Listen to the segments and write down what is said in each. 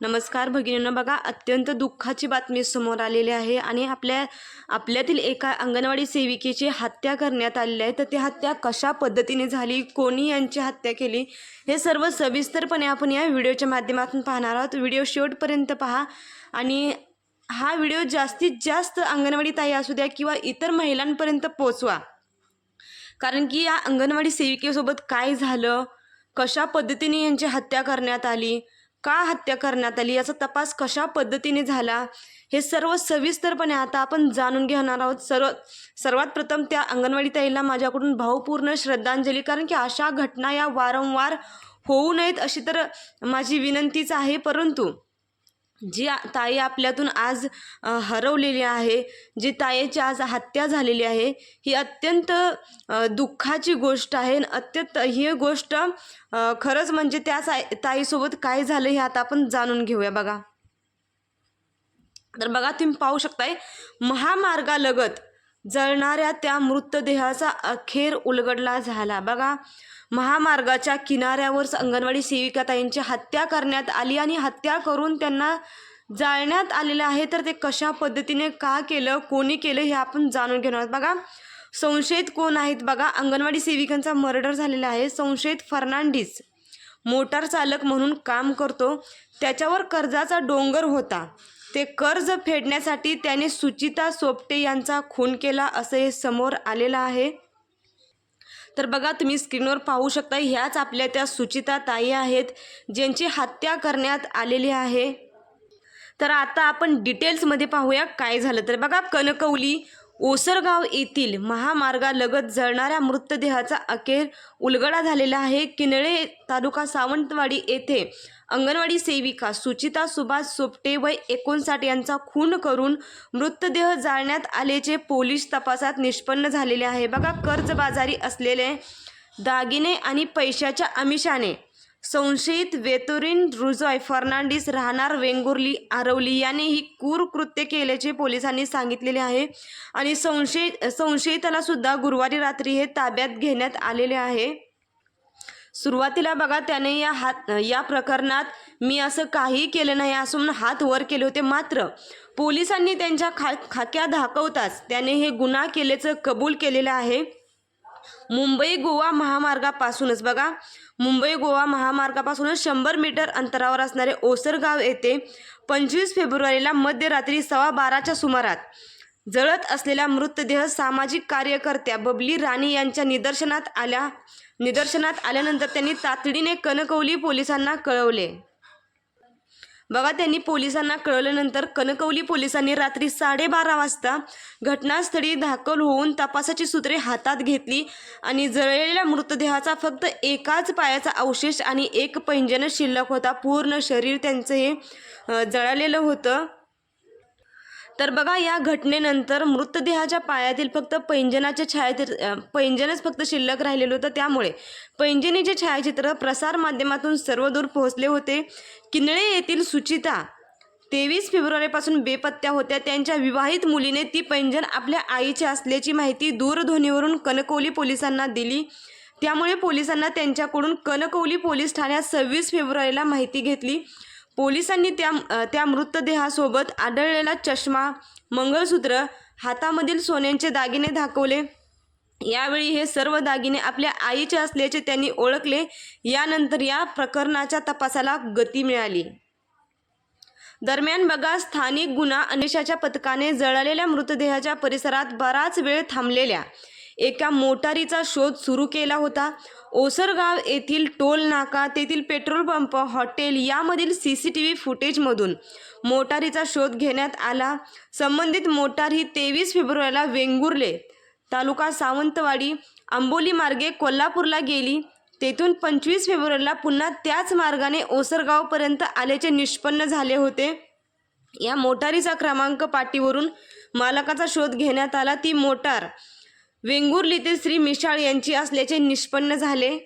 नमस्कार भगिनींनो बघा अत्यंत दुःखाची बातमी समोर आलेली आहे आणि आपल्या आपल्यातील एका अंगणवाडी सेविकेची हत्या करण्यात आलेली आहे. तर ती हत्या कशा पद्धतीने झाली? कोणी यांची हत्या केली? हे सर्व सविस्तरपणे आपण या व्हिडिओच्या माध्यमातून पाहणार आहोत. व्हिडिओ शेवटपर्यंत पहा आणि हा व्हिडिओ जास्तीत जास्त अंगणवाडी ताई असू द्या किंवा इतर महिलांपर्यंत पोचवा. कारण की या अंगणवाडी सेविकेसोबत काय झालं? कशा पद्धतीने यांची हत्या करण्यात आली? का हत्या करण्यात आली? याचा तपास कशा पद्धतीने झाला? हे सर्व सविस्तरपणे आता आपण जाणून घेणार आहोत. सर्व सर्वात प्रथम त्या अंगणवाडी ताईला माझ्याकडून भावपूर्ण श्रद्धांजली कारण की अशा घटना या वारंवार होऊ नयेत अशी तर माझी विनंतीच आहे. परंतु जी ताई आपल्यातून आज हरवलेली आहे जी ताईची आज हत्या झालेली आहे ही अत्यंत दुःखाची गोष्ट आहे अत्यंत ही गोष्ट खरंच म्हणजे त्या ताईसोबत काय झालं हे आता आपण जाणून घेऊया बघा. तर बघा तुम्ही पाहू शकताय महामार्गालगत जळणाऱ्या त्या मृतदेहाचा अखेर उलगडला झाला. बघा महामार्गाच्या किनाऱ्यावर अंगणवाडी सेविका ताईंची हत्या करण्यात आली आणि हत्या करून त्यांना जाळण्यात आलेलं आहे. तर ते कशा पद्धतीने का केलं कोणी केलं हे आपण जाणून घेणार आहोत. बघा संशयित कोण आहेत बघा अंगणवाडी सेविकांचा मर्डर झालेला आहे. संशयित फर्नांडिस मोटार चालक म्हणून काम करतो. त्याच्यावर कर्जाचा डोंगर होता. ते कर्ज फेडण्यासाठी त्याने सुचिता सोपटे यांचा खून केला असं हे समोर आलेलं आहे. तर बघा तुम्ही स्क्रीनवर पाहू शकता ह्याच आपल्या त्या सुचिता ताई आहेत ज्यांची हत्या करण्यात आलेली आहे. तर आता आपण डिटेल्समध्ये पाहूया काय झालं. तर बघा कनकवली ओसरगाव येथील महामार्गालगत जळणाऱ्या मृतदेहाचा अखेर उलगडा झालेला आहे. किनळे तालुका सावंतवाडी येथे अंगणवाडी सेविका सुचिता सुभाष सोपटे वय एकोणसाठ यांचा खून करून मृतदेह जाळण्यात आल्याचे पोलीस तपासात निष्पन्न झालेले आहे. बघा कर्जबाजारी असलेले दागिने आणि पैशाच्या आमिषाने संशयित वेतोरिन रुजॉय फर्नांडिस राहणार वेंगुर्ली आरवली याने ही क्रूर कृत्य केल्याचे पोलिसांनी सांगितलेले आहे. आणि संशयित संशयिताला सुद्धा गुरुवारी रात्री हे ताब्यात घेण्यात आलेले आहे. सुरुवातीला बघा त्याने या हात या प्रकरणात मी असं काही केलं नाही असून हात वर केले होते. मात्र पोलिसांनी त्यांच्या खा खाक्या दाखवताच त्याने हे गुन्हा केल्याचं कबूल केलेलं आहे. मुंबई गोवा महामार्गापासूनच बघा मुंबई गोवा महामार्गापासूनच शंभर मीटर अंतरावर असणारे ओसरगाव येथे पंचवीस फेब्रुवारीला मध्यरात्री सव्वा बाराच्या सुमारात जळत असलेला मृतदेह सामाजिक कार्यकर्त्या बबली राणी यांच्या निदर्शनात आल्या निदर्शनात आल्यानंतर त्यांनी तातडीने कणकवली पोलिसांना कळवले. बघा त्यांनी पोलिसांना कळवल्यानंतर कनकवली पोलिसांनी रात्री साडेबारा वाजता घटनास्थळी दाखल होऊन तपासाची सूत्रे हातात घेतली आणि जळलेल्या मृतदेहाचा फक्त एकाच पायाचा अवशेष आणि एक पैंजण शिल्लक होता. पूर्ण शरीर त्यांचं हे जळालेलं होतं. तर बघा या घटनेनंतर मृतदेहाच्या पायातील फक्त पैंजनाचे छायाचित्र पैंजनच फक्त शिल्लक राहिलेलं होतं. त्यामुळे पैंजनीचे छायाचित्र प्रसारमाध्यमातून सर्वदूर पोहोचले होते. किनळे येथील सुचिता तेवीस फेब्रुवारीपासून बेपत्त्या होत्या. त्यांच्या विवाहित मुलीने ती पैंजण आपल्या आईची असल्याची माहिती दूरध्वनीवरून कणकवली पोलिसांना दिली. त्यामुळे पोलिसांना त्यांच्याकडून कणकवली पोलीस ठाण्यात सव्वीस फेब्रुवारीला माहिती घेतली. पोलिसांनी त्या त्या मृतदेहासोबत आढळलेला चष्मा मंगळसूत्र हातामधील सोन्यांचे दागिने दाखवले. यावेळी हे सर्व दागिने आपल्या आईचे असल्याचे त्यांनी ओळखले. यानंतर या प्रकरणाच्या तपासाला गती मिळाली. दरम्यान बघा स्थानिक गुन्हा अन्वेषाच्या पथकाने जळालेल्या मृतदेहाच्या परिसरात बराच वेळ थांबलेल्या. एका मोटारीचा शोध सुरू केला होता. ओसरगाव येथील टोल नाका तेथील पेट्रोल पंप हॉटेल यामधील सी सी टी व्ही फुटेजमधून मोटारीचा शोध घेण्यात आला. संबंधित मोटार ही तेवीस फेब्रुवारीला वेंगुर्ले तालुका सावंतवाडी आंबोली मार्गे कोल्हापूरला गेली. तेथून पंचवीस फेब्रुवारीला पुन्हा त्याच मार्गाने ओसरगावपर्यंत आल्याचे निष्पन्न झाले होते. या मोटारीचा क्रमांक पाटीवरून मालकाचा शोध घेण्यात आला. ती मोटार वेंगुर्लीतील श्री मिसाळ यांची असल्याचे निष्पन्न झाले.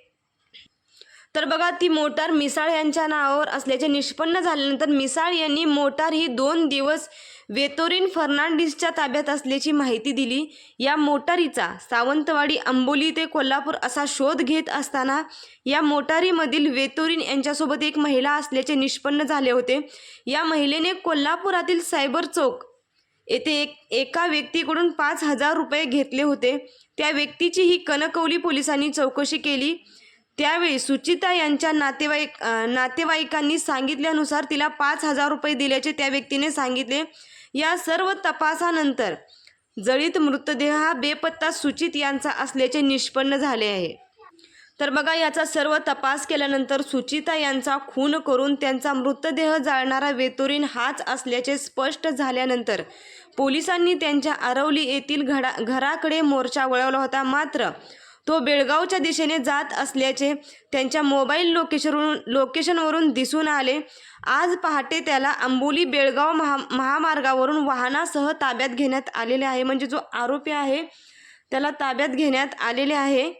तर बघा ती मोटार मिसाळ यांच्या नावावर असल्याचे निष्पन्न झाल्यानंतर मिसाळ यांनी मोटार ही दोन दिवस वेतोरीन फर्नांडिसच्या ताब्यात असल्याची माहिती दिली. या मोटारीचा सावंतवाडी अंबोली ते कोल्हापूर असा शोध घेत असताना या मोटारीमधील वेतोरीन यांच्यासोबत एक महिला असल्याचे निष्पन्न झाले होते. या महिलेने कोल्हापुरातील सायबर चौक येथे एक एका व्यक्तीकडून पाच हजार रुपये घेतले होते. त्या व्यक्तीची ही कनकवली पोलिसांनी चौकशी केली. त्यावेळी सुचिता यांच्या नातेवाईक नातेवाईकांनी सांगितल्यानुसार तिला पाच हजार रुपये दिल्याचे त्या व्यक्तीने सांगितले. या सर्व तपासानंतर जळीत मृतदेह हा बेपत्ता सुचित यांचा असल्याचे निष्पन्न झाले आहे. तर बघा याचा सर्व तपास केल्यानंतर सुचिता यांचा खून करून त्यांचा मृतदेह जाळणारा वेतोरीन हाच असल्याचे स्पष्ट झाल्यानंतर पोलिसांनी त्यांच्या आरवली येथील घडा घराकडे मोर्चा वळवला होता. मात्र तो बेळगावच्या दिशेने जात असल्याचे त्यांच्या मोबाईल लोकेशनवरून लोकेशनवरून दिसून आले. आज पहाटे त्याला आंबोली बेळगाव महा महामार्गावरून वाहनासह ताब्यात घेण्यात आलेले आहे. म्हणजे जो आरोपी आहे त्याला ताब्यात घेण्यात आलेले आहे.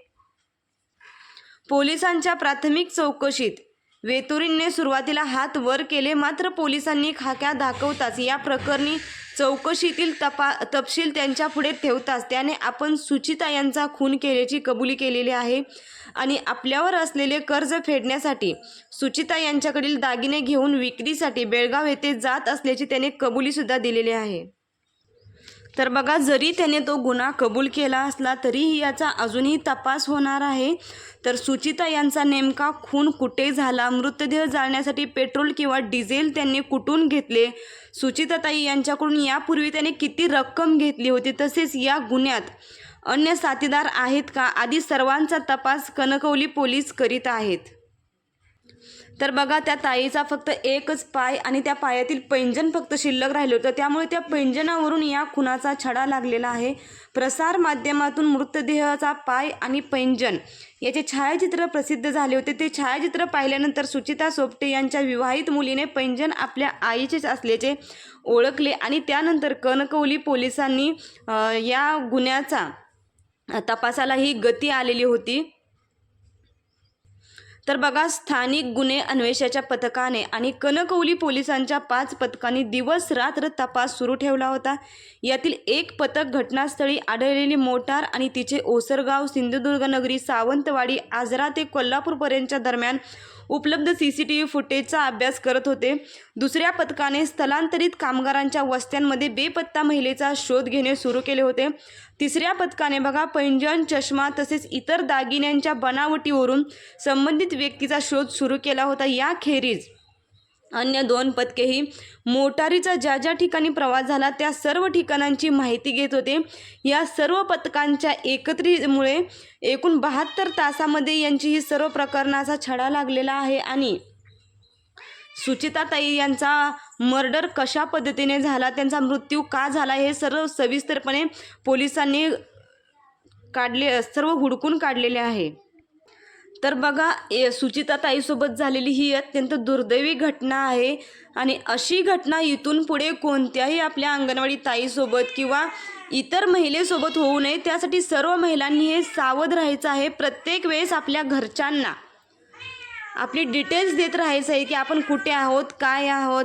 पोलिसांच्या प्राथमिक चौकशीत वेतुरींने सुरुवातीला हात वर केले मात्र पोलिसांनी खाक्या दाखवताच या प्रकरणी चौकशीतील तपा तपशील त्यांच्या पुढे ठेवताच त्याने आपण सुचिता यांचा खून केल्याची कबुली केलेली आहे आणि आपल्यावर असलेले कर्ज फेडण्यासाठी सुचिता यांच्याकडील दागिने घेऊन विक्रीसाठी बेळगाव येथे जात असल्याची त्याने कबुलीसुद्धा दिलेली आहे. तर बघा जरी त्याने तो गुन्हा कबूल केला असला तरीही याचा अजूनही तपास होणार आहे. तर सुचिता यांचा नेमका खून कुठे झाला? मृतदेह जाळण्यासाठी पेट्रोल किंवा डिझेल त्यांनी कुठून घेतले? सुचिताताई यांच्याकडून यापूर्वी त्याने किती रक्कम घेतली होती? तसेच या गुन्ह्यात अन्य साथीदार आहेत का? आदी सर्वांचा तपास कणकवली पोलीस करीत आहेत. तर बघा त्या ताईचा फक्त एकच पाय आणि त्या पायातील पैंजण फक्त शिल्लक राहिलं होतं. त्यामुळे त्या पैंजणावरून या खुनाचा छडा लागलेला आहे. प्रसार माध्यमातून मृतदेहाचा पाय आणि पैंजण याचे छायाचित्र प्रसिद्ध झाले होते. ते छायाचित्र पाहिल्यानंतर सुचिता सोपटे यांच्या विवाहित मुलीने पैंजण आपल्या आईचेच असल्याचे ओळखले आणि त्यानंतर कणकवली पोलिसांनी या गुन्ह्याचा तपासाला ही गती आलेली होती. तर बघा स्थानिक गुन्हे अन्वेषाच्या पथकाने आणि कनकवली पोलिसांच्या पाच पथकांनी दिवस रात्र तपास सुरू ठेवला होता. यातील एक पथक घटनास्थळी आढळलेली मोटार आणि तिचे ओसरगाव सिंधुदुर्ग नगरी सावंतवाडी आजरा ते कोल्हापूरपर्यंतच्या दरम्यान उपलब्ध सी सी टी व्ही फुटेजचा अभ्यास करत होते. दुसऱ्या पथकाने स्थलांतरित कामगारांच्या वस्त्यांमध्ये बेपत्ता महिलेचा शोध घेणे सुरू केले होते. तिसऱ्या पथकाने बघा पैंजण चष्मा तसेच इतर दागिन्यांच्या बनावटीवरून संबंधित व्यक्तीचा शोध सुरू केला होता. याखेरीज अन्य दोन पथकेही मोटारीचा ज्या ज्या ठिकाणी प्रवास झाला त्या सर्व ठिकाणांची माहिती घेत होते. या सर्व पथकांच्या एकत्रितमुळे एकूण बहात्तर तासामध्ये यांची ही सर्व प्रकरणाचा छडा लागलेला आहे आणि सुचिताताई यांचा मर्डर कशा पद्धतीने झाला त्यांचा मृत्यू का झाला हे सर्व सविस्तरपणे पोलिसांनी काढले सर्व हुडकून काढलेले आहे. तर बघा ए सुचिताताईसोबत झालेली ही अत्यंत दुर्दैवी घटना आहे. आणि अशी घटना इथून पुढे कोणत्याही आपल्या अंगणवाडी ताईसोबत किंवा इतर महिलेसोबत होऊ नये. त्यासाठी सर्व महिलांनी हे सावध राहायचं आहे प्रत्येक वेळेस आपल्या घरच्यांना. आपली डिटेल्स देत राहायचं आहे की आपण कुठे आहोत काय आहोत.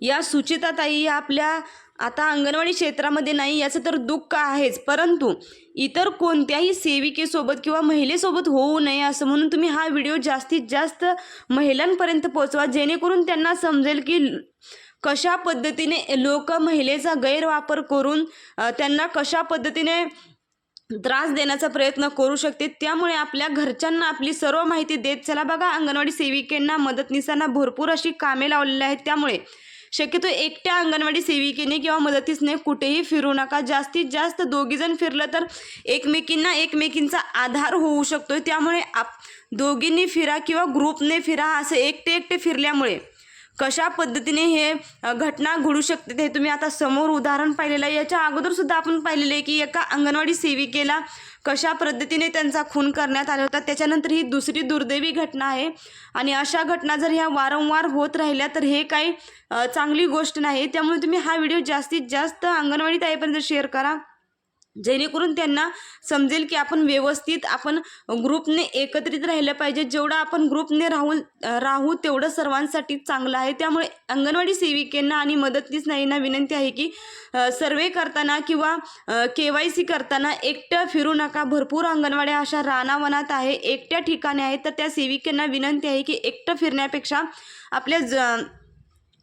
या सुचिताताई आपल्या आता अंगणवाडी क्षेत्रामध्ये नाही याचं तर दुःख आहेच. परंतु इतर कोणत्याही सेविकेसोबत किंवा महिलेसोबत होऊ नये असं म्हणून तुम्ही हा व्हिडिओ जास्तीत जास्त महिलांपर्यंत पोहोचवा जेणेकरून त्यांना समजेल की कशा पद्धतीने लोक महिलेचा गैरवापर करून त्यांना कशा पद्धतीने त्रास देण्याचा प्रयत्न करू शकते. त्यामुळे आपल्या घरच्यांना आपली सर्व माहिती देत चला बघा. अंगणवाडी सेविकेंना मदतनीसांना भरपूर अशी कामे लावलेली आहेत. त्यामुळे शक्यतो एकट्या अंगणवाडी सेविकेने किंवा मदतीसने कुठेही फिरू नका. जास्तीत जास्त दोघीजण फिरलं तर एकमेकींना एकमेकींचा आधार होऊ शकतो त्यामुळे आप दोघींनी फिरा किंवा ग्रुपने फिरा असं एकटे एकटे फिरल्यामुळे कशा पद्धतीने हे घटना घडू शकते ते तुम्ही आता समोर उदाहरण पाहिलेलं आहे. याच्या अगोदर सुद्धा आपण पाहिलेलं आहे की एका अंगणवाडी सेविकेला कशा पद्धतीने त्यांचा खून करण्यात आला होता त्याच्यानंतर ही दुसरी दुर्दैवी घटना आहे. आणि अशा घटना जर ह्या वारंवार होत राहिल्या तर हे काही चांगली गोष्ट नाही. त्यामुळे तुम्ही हा व्हिडिओ जास्तीत जास्त अंगणवाडी ताईपर्यंत शेअर करा. जेणेकरून त्यांना समजेल की आपण व्यवस्थित आपण ग्रुपने एकत्रित राहिलं पाहिजे. जेवढं आपण ग्रुपने राहून राहू तेवढं सर्वांसाठी चांगलं आहे. त्यामुळे अंगणवाडी सेविकेंना आणि मदतनीस नाहींना विनंती आहे की सर्वे करताना किंवा के वाय सी करताना एकटं फिरू नका. भरपूर अंगणवाड्या अशा रानावनात आहे एकट्या ठिकाणी आहेत. तर त्या सेविकेंना विनंती आहे की एकटं फिरण्यापेक्षा आपल्या ज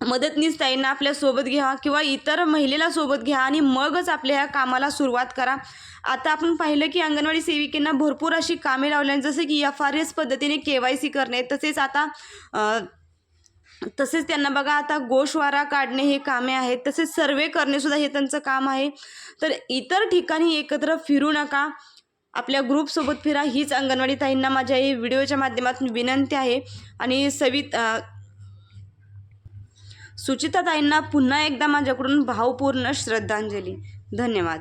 मदतनीस ताईंना आपल्यासोबत घ्या किंवा इतर महिलेला सोबत घ्या आणि मगच आपल्या ह्या कामाला सुरुवात करा. आता आपण पाहिलं की अंगणवाडी सेविकेंना भरपूर अशी कामे लावल्या जसं की एफ आर एस पद्धतीने के वाय सी करणे तसेच आता तसेच त्यांना बघा आता गोशवारा काढणे हे कामे आहेत तसेच सर्वे करणेसुद्धा हे त्यांचं काम आहे. तर इतर ठिकाणी एकत्र फिरू नका. आपल्या ग्रुपसोबत फिरा हीच अंगणवाडी ताईंना माझ्या हे व्हिडिओच्या माध्यमातून विनंती आहे. आणि सवित सुचिताताईंना पुन्हा एकदा माझ्याकडून भावपूर्ण श्रद्धांजली. धन्यवाद.